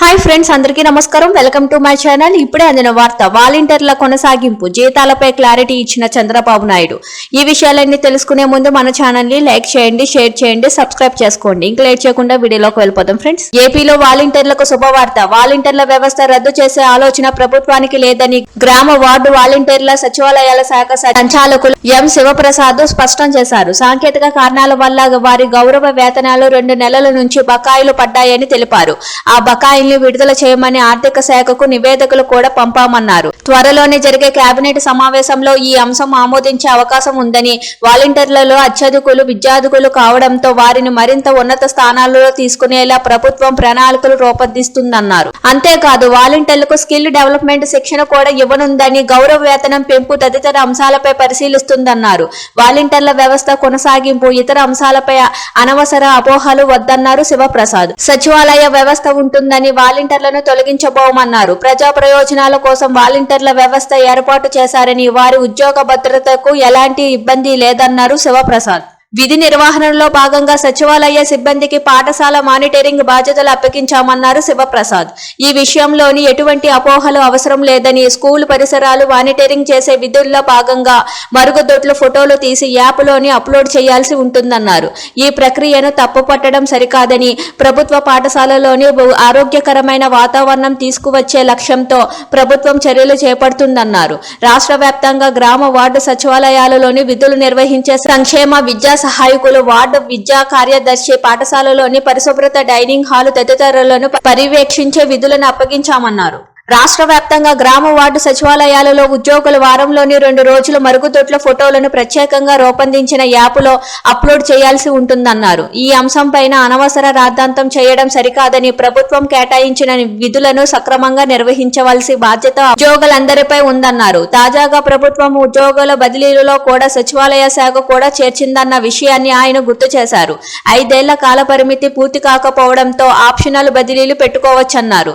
Hi friends అందరికీ నమస్కారం. Welcome to my channel ఇప్పుడే అందిన వార్త వాలంటీర్ల కొనసాగింపు జీతాలపై క్లారిటీ ఇచ్చిన చంద్రబాబు నాయుడు. ఈ విషయాలన్నీ తెలుసుకునే ముందు మన ఛానల్ని లైక్ చేయండి షేర్ చేయండి సబ్స్క్రైబ్ చేసుకోండి. ఇంకా లేట్ చేయకుండా వీడియోలోకి వెళ్ళిపోదాం ఫ్రెండ్స్ ఏపీలో వాలంటీర్లకు శుభవార్త వాలంటీర్ల వ్యవస్థ రద్దు చేసే ఆలోచన ప్రభుత్వానికి లేదని గ్రామ వార్డు వాలంటీర్ల సచివాలయాల శాఖ సంచాలకులు ఎం. శివప్రసాద్ స్పష్టం చేశారు. సాంకేతిక కారణాల వల్ల వారి గౌరవ వేతనాలు రెండు నెలల నుంచి బకాయిలు పడ్డాయని తెలిపారు. ఆ బకాయిల్ని విడుదల చేయమని ఆర్థిక శాఖకు నివేదికలు కూడా పంపామన్నారు. త్వరలోనే జరిగే కేబినెట్ సమావేశంలో ఈ అంశం ఆమోదించే అవకాశం ఉందని వాలంటీర్లలో అత్యధికులు విద్యార్థులు కావడంతో వారిని మరింత ఉన్నత స్థానాలలో తీసుకునేలా ప్రభుత్వం ప్రణాళికలు రూపొందిస్తుందన్నారు. అంతేకాదు వాలంటీర్లకు స్కిల్ డెవలప్మెంట్ శిక్షణ కూడా ఇవ్వనుందని గౌరవ వేతనం పెంపు తదితర అంశాలపై పరిశీలిస్తుందన్నారు. వాలంటీర్ల వ్యవస్థ కొనసాగింపు ఇతర అంశాలపై అనవసర అపోహలు వద్దన్నారు శివప్రసాద్. సచివాలయ వ్యవస్థ ఉంటుందని వాలంటీర్లను తొలగించబోమన్నారు. ప్రజా ప్రయోజనాల కోసం వాలంటీర్ల వ్యవస్థ ఏర్పాటు చేశారని వారి ఉద్యోగ భద్రతకు ఎలాంటి ఇబ్బంది లేదన్నారు శివప్రసాద్. విధి నిర్వహణలో భాగంగా సచివాలయ సిబ్బందికి పాఠశాల మానిటరింగ్ బాధ్యతలు అప్పగించామన్నారు శివప్రసాద్. ఈ విషయంలోని ఎటువంటి అపోహలు అవసరం లేదని స్కూల్ పరిసరాలు మానిటరింగ్ చేసే విధుల్లో భాగంగా మరుగుదొడ్లు ఫోటోలు తీసి యాప్లోని అప్లోడ్ చేయాల్సి ఉంటుందన్నారు. ఈ ప్రక్రియను తప్పుపట్టడం సరికాదని ప్రభుత్వ పాఠశాలలోని ఆరోగ్యకరమైన వాతావరణం తీసుకువచ్చే లక్ష్యంతో ప్రభుత్వం చర్యలు చేపడుతుందన్నారు. రాష్ట్ర వ్యాప్తంగా గ్రామ వార్డు సచివాలయాలలోని విధులు నిర్వహించే సంక్షేమ విద్యా సహాయకులు వార్డు విద్యా కార్యదర్శి పాఠశాలలోని పరిశుభ్రత డైనింగ్ హాలు తదితరులను పర్యవేక్షించే విధులను అప్పగించామన్నారు. రాష్ట్ర వ్యాప్తంగా గ్రామ వార్డు సచివాలయాలలో ఉద్యోగులు వారంలోని రెండు రోజులు మరుగుదొడ్ల ఫోటోలను ప్రత్యేకంగా రూపొందించిన యాప్లో అప్లోడ్ చేయాల్సి ఉంటుందన్నారు. ఈ అంశంపైన అనవసర రాద్ధాంతం చేయడం సరికాదని ప్రభుత్వం కేటాయించిన విధులను సక్రమంగా నిర్వహించవలసి బాధ్యత ఉద్యోగులందరిపై ఉందన్నారు. తాజాగా ప్రభుత్వం ఉద్యోగుల బదిలీలలో కూడా సచివాలయ శాఖ కూడా చేర్చిందన్న విషయాన్ని ఆయన గుర్తు చేశారు. ఐదేళ్ళ కాల పరిమితి పూర్తి కాకపోవడంతో ఆప్షనల్ బదిలీలు పెట్టుకోవచ్చన్నారు.